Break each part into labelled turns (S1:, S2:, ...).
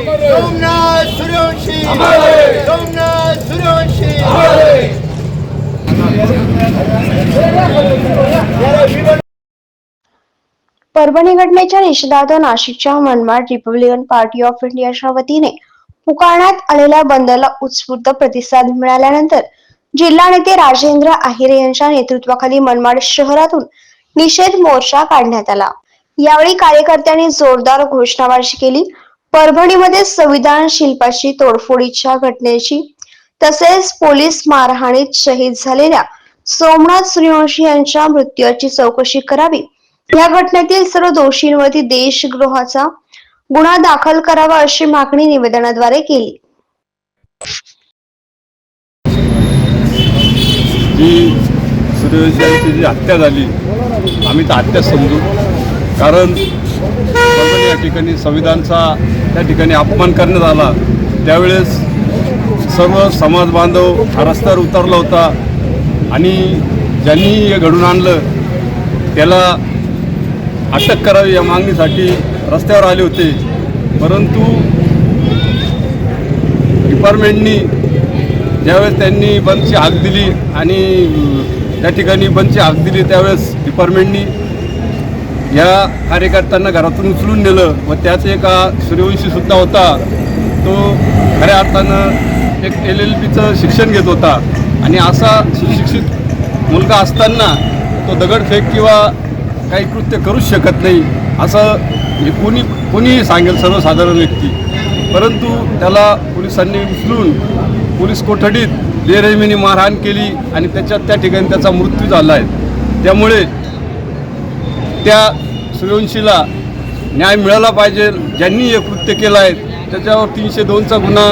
S1: सोमनाथ सूर्यवंशी सोमनाथ सूर्यवंशी
S2: परभणी घटनेच्या निषेधार्थ नाशिकच्या मनमाड रिपब्लिकन पार्टी ऑफ इंडियाच्या वतीने पुकारण्यात आलेल्या बंदला उत्स्फूर्त प्रतिसाद मिळाल्यानंतर जिल्हा नेते राजेंद्र आहिरे यांच्या नेतृत्वाखाली मनमाड शहरातून निषेध मोर्चा काढण्यात आला. यावेळी कार्यकर्त्यांनी जोरदार घोषणाबाजी केली. परभणीमध्ये संविधान शिल्पाची तोडफोडीच्या घटनेची तसेच पोलीस मारहाणीत शहीद झालेल्या सोमनाथ सूर्यवंशी यांच्या मृत्यूची चौकशी करावी. या घटनेतील सर्व दोषींवरती देशद्रोहाचा गुन्हा दाखल करावा अशी मागणी निवेदनाद्वारे केली.
S3: जी सूर्यवंशी यांची जी हत्या झाली आम्ही तर हत्या समजू. कारण या ठिकाणी संविधानचा त्या ठिकाणी अपमान करण्यात आला. त्यावेळेस सर्व समाज बांधव रस्त्यावर उतरला होता. आणि ज्यांनी हे घडून आणलं त्याला अटक करावी या मागणीसाठी रस्त्यावर आले होते. परंतु डिपार्टमेंटनी ज्यावेळेस त्यांनी बंदची हाक दिली आणि त्या ठिकाणी बंदची हाक दिली त्यावेळेस डिपार्टमेंटनी या कार्यकर्त्यांना घरातून उचलून नेलं व त्याच एका सूर्यवंशीसुद्धा होता. तो खऱ्या अर्थानं एक एल एल बीचं शिक्षण घेत होता. आणि असा सुशिक्षित मुलगा असताना तो दगडफेक किंवा काही कृत्य करूच शकत नाही असं म्हणजे कोणी कोणीही सांगेल सर्वसाधारण व्यक्ती. परंतु त्याला पोलिसांनी उचलून पोलीस कोठडीत बेरहिमीने मारहाण केली आणि त्याच्यात त्या ठिकाणी त्याचा मृत्यू झाला आहे त्यामुळे त्या सूर्यवंशीला न्याय मिळाला पाहिजे. ज्यांनी हे कृत्य केलं आहे त्याच्यावर तीनशे दोनचा गुन्हा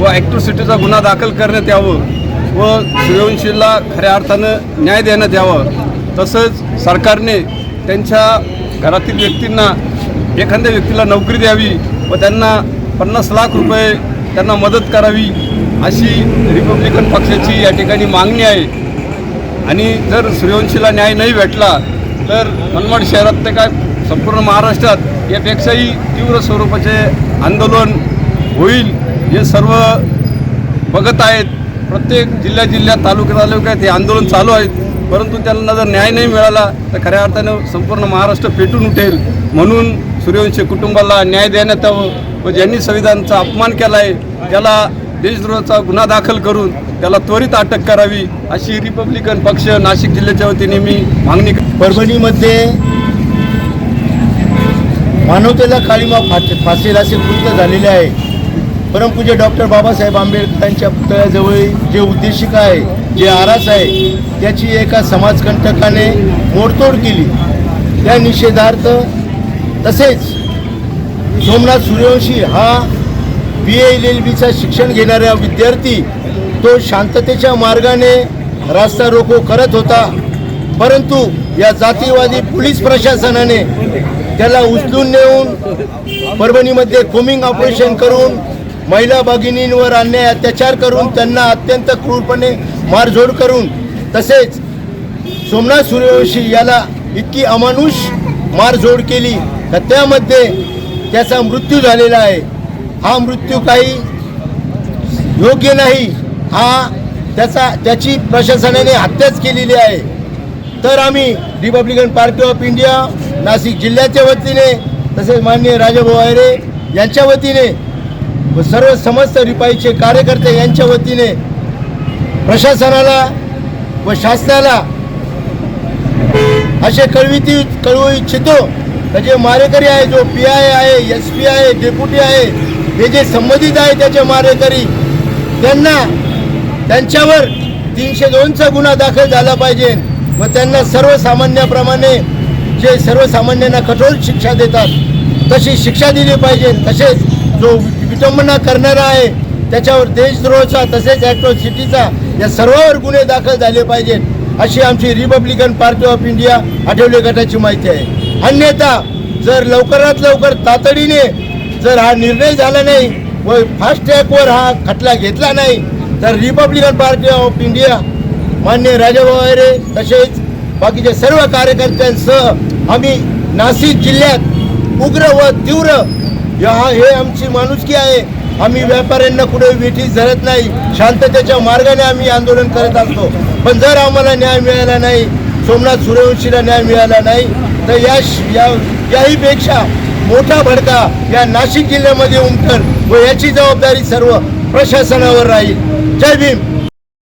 S3: व ॲक्ट्रोसिटीचा गुन्हा दाखल करण्यात यावं व सूर्यवंशीला खऱ्या अर्थानं न्याय देण्यात यावं. तसंच सरकारने त्यांच्या घरातील व्यक्तींना एखाद्या व्यक्तीला नोकरी द्यावी व त्यांना पन्नास लाख रुपये त्यांना मदत करावी अशी रिपब्लिकन पक्षाची या ठिकाणी मागणी आहे. आणि जर सूर्यवंशीला न्याय नाही भेटला तर मनमाड शहरात ते काय संपूर्ण महाराष्ट्रात यापेक्षाही तीव्र स्वरूपाचे आंदोलन होईल हे सर्व बघत आहेत. प्रत्येक जिल्ह्या जिल्ह्यात तालुक्या तालुक्यात हे आंदोलन चालू आहेत परंतु त्यांना जर न्याय नाही मिळाला तर खऱ्या अर्थानं संपूर्ण महाराष्ट्र पेटून उठेल. म्हणून सूर्यवंशी कुटुंबाला न्याय देण्यात यावं. व ज्यांनी संविधानाचा अपमान केला आहे त्याला देशद्रोहाचा गुन्हा दाखल करून त्याला त्वरित अटक करावी अशी रिपब्लिकन पक्ष नाशिक जिल्ह्याच्या वतीने मी मागणी
S1: परभणीमध्ये मानवतेला काळीमा फास फासेल असे कृत्य झालेले आहे. परमपूज्य डॉक्टर बाबासाहेब आंबेडकरांच्या पुतळ्याजवळ जे उद्देशिका आहे जे आरास आहे त्याची एका समाजकंटकाने मोडतोड केली. त्या निषेधार्थ तसेच सोमनाथ सूर्यवंशी हा बी एल एल बीचा शिक्षण घेणाऱ्या विद्यार्थी तो शांततेच्या मार्गाने रास्ता रोको करत होता. परंतु या जातीवादी पोलीस प्रशासनाने त्याला उचलून नेऊन परभणीमध्ये कोमिंग ऑपरेशन करून महिला भगिनींवर अन्याय अत्याचार करून त्यांना अत्यंत क्रूरपणे मारझोड करून तसेच सोमनाथ सूर्यवंशी याला इतकी अमानुष मारझोड केली तर त्यामध्ये त्याचा मृत्यू झालेला आहे. हा मृत्यू काही योग्य नाही. हा त्याचा त्याची प्रशासनाने हत्याच केलेली आहे. तर आम्ही Republican Party of India Nashik जिल्ह्याच्या वतीने तसेच माननीय राजाभाऊ आयरे यांच्या वतीने व सर्व समस्त रिपाईचे कार्यकर्ते यांच्या वतीने प्रशासनाला व शासनाला असे कळविती कळवू इच्छितो. जे मारेकरी आहे जो पी आय आहे एस पी आहे डेप्युटी आहे हे जे संबंधित आहे त्याचे मारेकरी त्यांना त्यांच्यावर तीनशे दोनचा गुन्हा दाखल झाला पाहिजे. व त्यांना सर्वसामान्याप्रमाणे जे सर्वसामान्यांना कठोर शिक्षा देतात तशी शिक्षा दिली पाहिजे. तसेच जो विटंबना करणारा आहे त्याच्यावर देशद्रोहाचा तसेच ॲट्रॉसिटीचा या सर्वावर गुन्हे दाखल झाले पाहिजेत अशी आमची Republican Party of India Athawale गटाची माहिती आहे. अन्यथा जर लवकरात लवकर तातडीने जर हा निर्णय झाला नाही व फास्ट ट्रॅकवर हा खटला घेतला नाही तर रिपब्लिकन पार्टी ऑफ इंडिया मान्य राजाभाऊ अहिरे तसेच बाकीच्या सर्व कार्यकर्त्यांसह आम्ही नाशिक जिल्ह्यात उग्र व तीव्र या हे आमची माणुसकी आहे. आम्ही व्यापाऱ्यांना कुठे वेठी धरत नाही. शांततेच्या मार्गाने आम्ही आंदोलन करत असतो. पण जर आम्हाला न्याय मिळाला नाही सोमनाथ सूर्यवंशीला न्याय मिळाला नाही तर या याहीपेक्षा मोठा भडका या नाशिक जिल्ह्यामध्ये उमटल व याची जबाबदारी सर्व प्रशासनावर राहील. जय भीम.